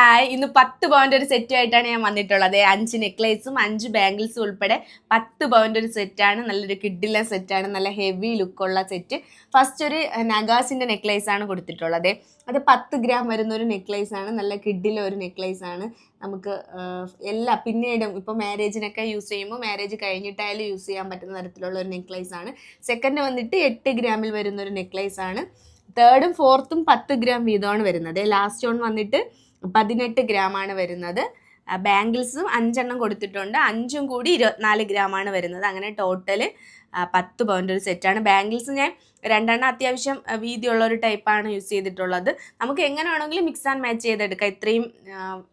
Hi ഇന്ന് പത്ത് പവന്റെ ഒരു സെറ്റുമായിട്ടാണ് ഞാൻ വന്നിട്ടുള്ളത്. അഞ്ച് നെക്ലേസും അഞ്ച് ബാംഗിൾസും ഉൾപ്പെടെ പത്ത് പവന്റെ ഒരു സെറ്റാണ് നല്ലൊരു കിഡിലെ സെറ്റാണ് നല്ല ഹെവി ലുക്കുള്ള സെറ്റ് ഫസ്റ്റ് ഒരു നഗാസിന്റെ ആണ് കൊടുത്തിട്ടുള്ളത്. അത് പത്ത് ഗ്രാം വരുന്ന ഒരു നെക്ലേസ് ആണ്. നല്ല കിഡിലെ ഒരു നെക്ലേസ് ആണ്. നമുക്ക് എല്ലാ പിന്നീടും ഇപ്പോൾ മാരേജിനൊക്കെ യൂസ് ചെയ്യുമ്പോൾ മാരേജ് കഴിഞ്ഞിട്ടായാലും യൂസ് ചെയ്യാൻ പറ്റുന്ന തരത്തിലുള്ള ഒരു നെക്ലേസ് ആണ്. സെക്കൻഡ് വന്നിട്ട് എട്ട് ഗ്രാമിൽ വരുന്ന ഒരു ആണ്. തേർഡും ഫോർത്തും പത്ത് ഗ്രാം വീതമാണ് വരുന്നത്. ലാസ്റ്റ് ഓൺ വന്നിട്ട് പതിനെട്ട് ആണ് വരുന്നത്. ബാംഗിൾസും അഞ്ചെണ്ണം കൊടുത്തിട്ടുണ്ട്. അഞ്ചും കൂടി ഇരുപത്തിനാല് ആണ് വരുന്നത്. അങ്ങനെ ടോട്ടൽ പത്ത് പവന്റെ ഒരു സെറ്റാണ് ബാംഗിൾസ് ഞാൻ രണ്ടെണ്ണം അത്യാവശ്യം വീതിയുള്ള ഒരു ടൈപ്പാണ് യൂസ് ചെയ്തിട്ടുള്ളത്. നമുക്ക് എങ്ങനെ വേണമെങ്കിലും മിക്സ് ആൻഡ് മാച്ച് ചെയ്തെടുക്കാം. ഇത്രയും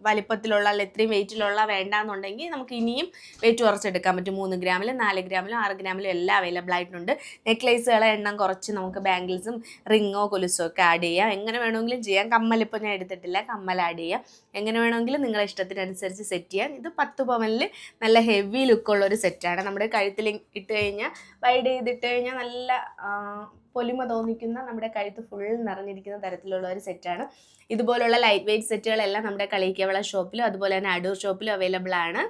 വലിപ്പത്തിലുള്ള അല്ലെങ്കിൽ ഇത്രയും വെയിറ്റിലുള്ള വേണ്ടാന്നുണ്ടെങ്കിൽ നമുക്ക് ഇനിയും വെയിറ്റ് കുറച്ചെടുക്കാൻ പറ്റും. മൂന്ന് ഗ്രാമിലും നാല് ഗ്രാമിലും ആറ് ഗ്രാമിലും എല്ലാം അവൈലബിൾ ആയിട്ടുണ്ട്. നെക്ലേസുകളെ എണ്ണം കുറച്ച് നമുക്ക് ബാംഗിൾസും റിങ്ങോ കൊലുസോ ഒക്കെ ആഡ് ചെയ്യാം. എങ്ങനെ വേണമെങ്കിലും ചെയ്യാം. കമ്മൽ ഇപ്പോൾ ഞാൻ എടുത്തിട്ടില്ല. കമ്മൽ ആഡ് ചെയ്യാം. എങ്ങനെ വേണമെങ്കിലും നിങ്ങളുടെ ഇഷ്ടത്തിനനുസരിച്ച് സെറ്റ് ചെയ്യാം. ഇത് പത്ത് പവനിൽ നല്ല ഹെവി ലുക്കുള്ള ഒരു സെറ്റാണ് നമ്മുടെ കഴുത്തിൽ ഇട്ട് കഴിഞ്ഞാൽ വൈഡ് ചെയ്തിട്ട് കഴിഞ്ഞാൽ നല്ല പൊലിമ തോന്നിക്കുന്ന നമ്മുടെ കഴുത്ത് ഫുൾ നിറഞ്ഞിരിക്കുന്ന തരത്തിലുള്ള ഒരു സെറ്റാണ് ഇതുപോലുള്ള ലൈറ്റ് വെയിറ്റ് സെറ്റുകളെല്ലാം നമ്മുടെ കളിക്കവള ഷോപ്പിലും അതുപോലെ തന്നെ അടൂർ ഷോപ്പിലും അവൈലബിൾ ആണ്.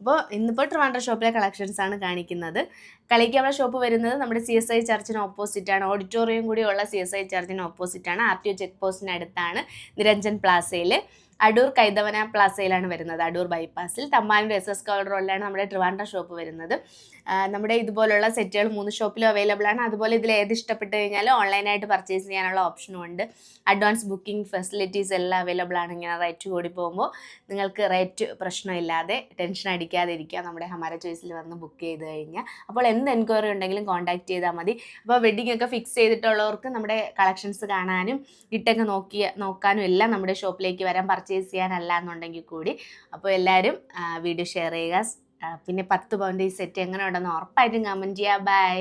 അപ്പോൾ ഇന്നിപ്പോൾ ട്രിവാൻഡ്രം ഷോപ്പിലെ കളക്ഷൻസ് ആണ് കാണിക്കുന്നത്. കളിക്കവള ഷോപ്പ് വരുന്നത് നമ്മുടെ സി എസ് ഐ ചർച്ചിന് ഓപ്പോസിറ്റ് ആണ്. ഓഡിറ്റോറിയം കൂടിയുള്ള സി എസ് ഐ ചർച്ചിന് ഓപ്പോസിറ്റ് ആണ്. ആർ ടി ഒ ചെക്ക് പോസ്റ്റിന് അടുത്താണ്. നിരഞ്ജൻ പ്ലാസയിൽ അടൂർ കൈതവന പ്ലാസയിലാണ് വരുന്നത്. അടൂർ ബൈപ്പാസിൽ തമ്മാൻ എസ് എസ് കവർ റോഡിലാണ് നമ്മുടെ ട്രിവാൻഡ്ര ഷോപ്പ് വരുന്നത്. നമ്മുടെ ഇതുപോലുള്ള സെറ്റുകൾ മൂന്ന് ഷോപ്പിലും അവൈലബിൾ ആണ്. അതുപോലെ ഇതിൽ ഏത് ഇഷ്ടപ്പെട്ട് കഴിഞ്ഞാലും ഓൺലൈനായിട്ട് പർച്ചേസ് ചെയ്യാനുള്ള ഓപ്ഷനും ഉണ്ട്. അഡ്വാൻസ് ബുക്കിംഗ് ഫെസിലിറ്റീസ് എല്ലാം അവൈലബിൾ ആണ്. ഇങ്ങനെ റേറ്റ് കൂടി പോകുമ്പോൾ നിങ്ങൾക്ക് റേറ്റ് പ്രശ്നമില്ലാതെ ടെൻഷൻ അടിക്കാതെ ഇരിക്കുക നമ്മുടെ ഹമാര ചോയ്സിൽ വന്ന് ബുക്ക് ചെയ്ത് കഴിഞ്ഞാൽ. അപ്പോൾ എന്ത് എൻക്വയറി ഉണ്ടെങ്കിലും കോൺടാക്ട് ചെയ്താൽ മതി. അപ്പോൾ വെഡിങ് ഒക്കെ ഫിക്സ് ചെയ്തിട്ടുള്ളവർക്ക് നമ്മുടെ കളക്ഷൻസ് കാണാനും ഇട്ടൊക്കെ നോക്കി നോക്കാനും എല്ലാം നമ്മുടെ ഷോപ്പിലേക്ക് വരാൻ പർച്ചേസ് ചെയ്യാനല്ല എന്നുണ്ടെങ്കിൽ കൂടി അപ്പോൾ എല്ലാവരും വീഡിയോ ഷെയർ ചെയ്യുക. പിന്നെ പത്ത് പവന്റെ ഈ സെറ്റ് എങ്ങനെ ഉണ്ടെന്ന് ഉറപ്പായിട്ടും കമന്റ് ചെയ്യുക ബൈ